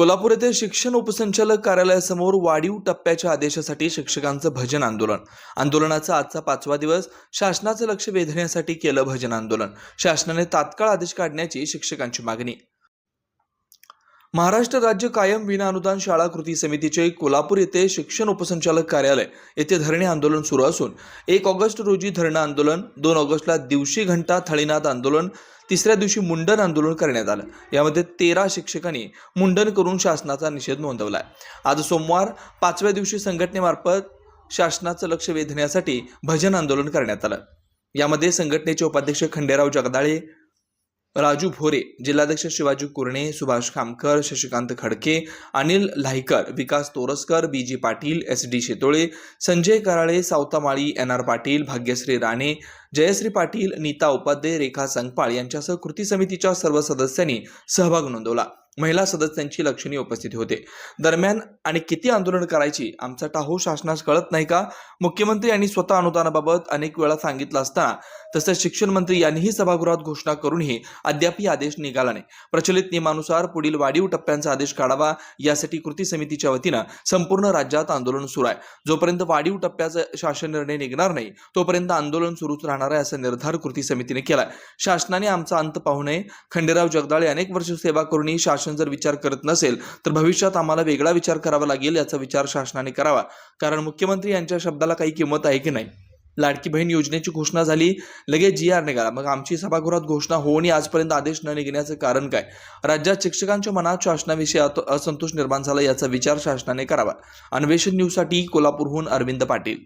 कोल्हापूर येथे शिक्षण उपसंचालक कार्यालयासमोर वाढीव टप्प्याच्या आदेशासाठी शिक्षकांचं भजन आंदोलन. आंदोलनाचा आजचा पाचवा दिवस शासनाचं लक्ष वेधण्यासाठी केलं भजन आंदोलन. शासनाने तात्काळ आदेश काढण्याची शिक्षकांची मागणी. महाराष्ट्र राज्य कायम विनाअनुदान शाळा कृती समितीचे कोल्हापूर येथे शिक्षण उपसंचालक कार्यालय येथे धरणे आंदोलन सुरू असून एक ऑगस्ट रोजी धरणं आंदोलन दोन ऑगस्टला दिवशी घंटा थळीनाद आंदोलन तिसऱ्या दिवशी मुंडन आंदोलन करण्यात आलं. यामध्ये तेरा शिक्षकांनी मुंडन करून शासनाचा निषेध नोंदवला आहे आज सोमवार पाचव्या दिवशी संघटनेमार्फत शासनाचं लक्ष वेधण्यासाठी भजन आंदोलन करण्यात आलं. यामध्ये संघटनेचे उपाध्यक्ष खंडेराव जगदाळे राजू भोरे जिल्हाध्यक्ष Shivaji Kurane Subhash Khamkar Shashikant Khadke Anil Lahikar Vikas Toraskar B G Patil S D Shetole Sanjay Karale Savatamali N R Patil Bhagyashree Rane Jayashree Patil Neeta Upadhye Rekha Sangpal यांच्यासह कृती समितीच्या सर्व सदस्यांनी सहभाग नोंदवला. महिला सदस्यांची लक्षणीय उपस्थिती होते. दरम्यान आणि किती आंदोलन करायची आमचा टाहू शासनास कळत नाही का? मुख्यमंत्री यांनी स्वतः अनुदानाबाबत अनेक वेळा सांगितलं असताना तसंच शिक्षण मंत्री यांनीही सभागृहात घोषणा करूनही अद्यापही आदेश निघाला नाही. प्रचलित नियमानुसार पुढील वाढीव टप्प्यांचा आदेश काढावा यासाठी कृती समितीच्या वतीनं संपूर्ण राज्यात आंदोलन सुरू आहे. जोपर्यंत वाढीव टप्प्याचा शासन निर्णय निघणार नाही तोपर्यंत आंदोलन सुरूच राहणार आहे असा निर्धार कृती समितीने केलाय. शासनाने आमचा अंत पाहू नये. खंडेराव जगदाळे अनेक वर्ष सेवा करूनही शासन जर विचार करत नसेल तर भविष्यात आम्हाला वेगळा विचार करावा लागेल याचा विचार शासनाने करावा. कारण मुख्यमंत्री यांच्या शब्दाला काही किंमत आहे की नाही? लाडकी बहीण योजनेची घोषणा झाली लगेच जी आर निघाला. मग आमची सभागृहात घोषणा होऊन आजपर्यंत आदेश न निघण्याचं कारण काय? राज्यात शिक्षकांच्या मनात शासनाविषयी असंतोष निर्माण झाला याचा विचार शासनाने करावा. अन्वेषण न्यूजसाठी कोल्हापूरहून अरविंद पाटील.